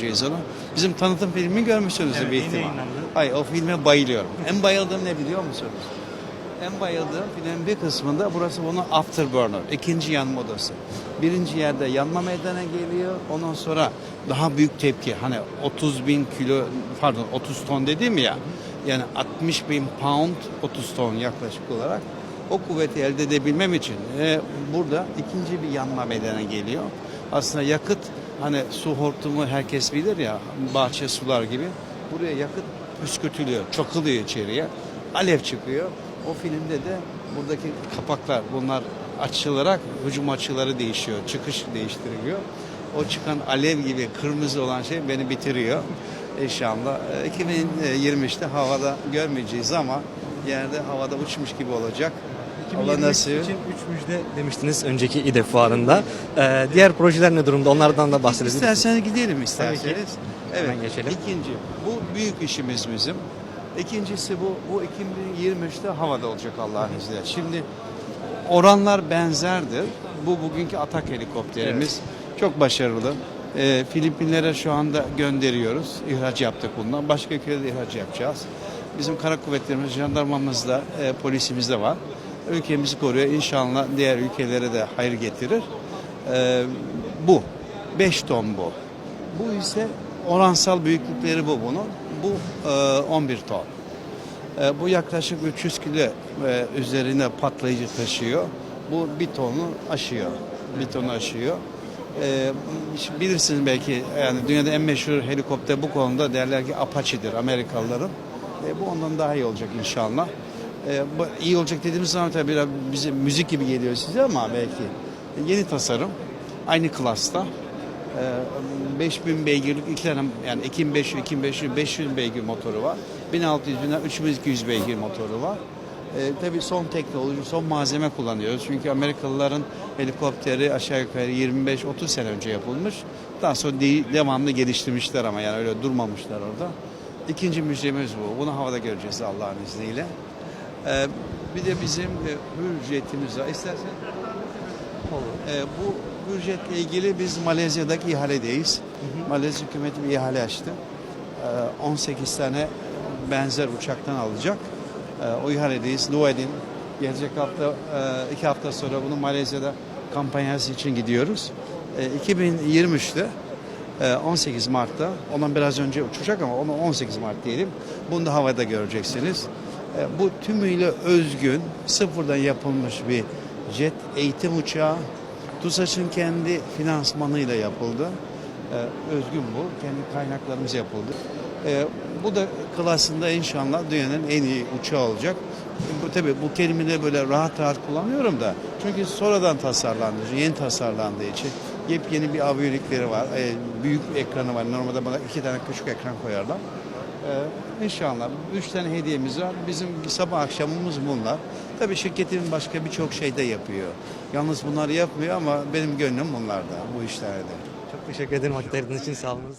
göreceğiz onu. Bizim tanıtım filmi görmüşsünüz Evet, bir ihtimal. Ay o filme bayılıyorum. En bayıldığım ne biliyor musunuz? En bayıldığım filmin bir kısmında burası bunun afterburner, ikinci yanma odası. Birinci yerde yanma meydana geliyor. Ondan sonra daha büyük tepki. Hani 30 bin kilo, pardon 30 ton dedim ya. Yani 60 bin pound, 30 ton yaklaşık olarak. O kuvveti elde edebilmem için e, burada ikinci bir yanma meydana geliyor. Aslında yakıt hani su hortumu herkes bilir ya bahçe sular gibi. Buraya yakıt püskürtülüyor, çakılıyor içeriye. Alev çıkıyor. O filmde de buradaki kapaklar bunlar açılarak hücum açıları değişiyor. Çıkış değiştiriliyor. O çıkan alev gibi kırmızı olan şey beni bitiriyor. İnşallah e, 2023'te havada görmeyeceğiz ama yerde havada uçmuş gibi olacak. Allah 2023 nasip. için 3 müjde demiştiniz önceki İDE fuarında. Ee, diğer projeler ne durumda? Onlardan da bahsedebilir misiniz? İsterseniz gidelim isterseniz. Tabii ki. Evet. Hemen geçelim. İkinci. Bu büyük işimiz bizim. İkincisi bu. Bu 2023'te havada olacak Allah'ın izniyle. Şimdi oranlar benzerdir. Bu bugünkü atak helikopterimiz. Çok başarılı. Ee, Filipinlere şu anda gönderiyoruz. İhraç yaptık bundan. Başka ülkelere de ihraç yapacağız. Bizim kara kuvvetlerimiz, jandarmamız da, e, polisimiz de var. Ülkemizi koruyor. İnşallah diğer ülkelere de hayır getirir. Ee, bu. 5 ton bu. Bu ise oransal büyüklükleri bu bunun. Bu e, 11 ton. E, bu yaklaşık 300 kilo e, üzerine patlayıcı taşıyor. Bu bir tonu aşıyor. Bir tonu aşıyor. E, bilirsiniz belki yani dünyada en meşhur helikopter bu konuda derler ki Apache'dir Amerikalıların. E, bu ondan daha iyi olacak inşallah. E, iyi olacak dediğimiz zaman tabii biraz bize müzik gibi geliyor size ama belki yeni tasarım aynı klasta. Ee, 5000 beygirlik iki tane yani 2500 2500 500 beygir motoru var. 1600 bin 3200 beygir motoru var. Ee, tabii son teknoloji, son malzeme kullanıyoruz. Çünkü Amerikalıların helikopteri aşağı yukarı 25-30 sene önce yapılmış. Daha sonra de- devamlı geliştirmişler ama yani öyle durmamışlar orada. İkinci müjdemiz bu. Bunu havada göreceğiz Allah'ın izniyle. Ee, bir de bizim e, ücretimiz var. İstersen ee, bu ücretle ilgili biz Malezya'daki ihaledeyiz. Malezya hükümeti bir ihale açtı. Ee, 18 tane benzer uçaktan alacak. Ee, o ihaledeyiz. Dua edin. Gelecek hafta, e, iki hafta sonra bunu Malezya'da kampanyası için gidiyoruz. Ee, 2023'te e, 18 Mart'ta, ondan biraz önce uçacak ama onu 18 Mart diyelim. Bunu da havada göreceksiniz. E, Bu tümüyle özgün, sıfırdan yapılmış bir jet eğitim uçağı. TUSAŞ'ın kendi finansmanıyla yapıldı. E, özgün bu. Kendi kaynaklarımız yapıldı. E, bu da klasında inşallah dünyanın en iyi uçağı olacak. Bu tabii bu kelimeleri böyle rahat rahat kullanıyorum da. Çünkü sonradan tasarlandı, yeni tasarlandığı için yepyeni bir aviyonikleri var. Büyük ekranı var. Normalde bana iki tane küçük ekran koyarlar. Ee, inşallah. Üç tane hediyemiz var. Bizim sabah akşamımız bunlar. Tabii şirketin başka birçok şey de yapıyor. Yalnız bunları yapmıyor ama benim gönlüm bunlarda, bu işlerde. Çok teşekkür ederim vakit için sağ olun.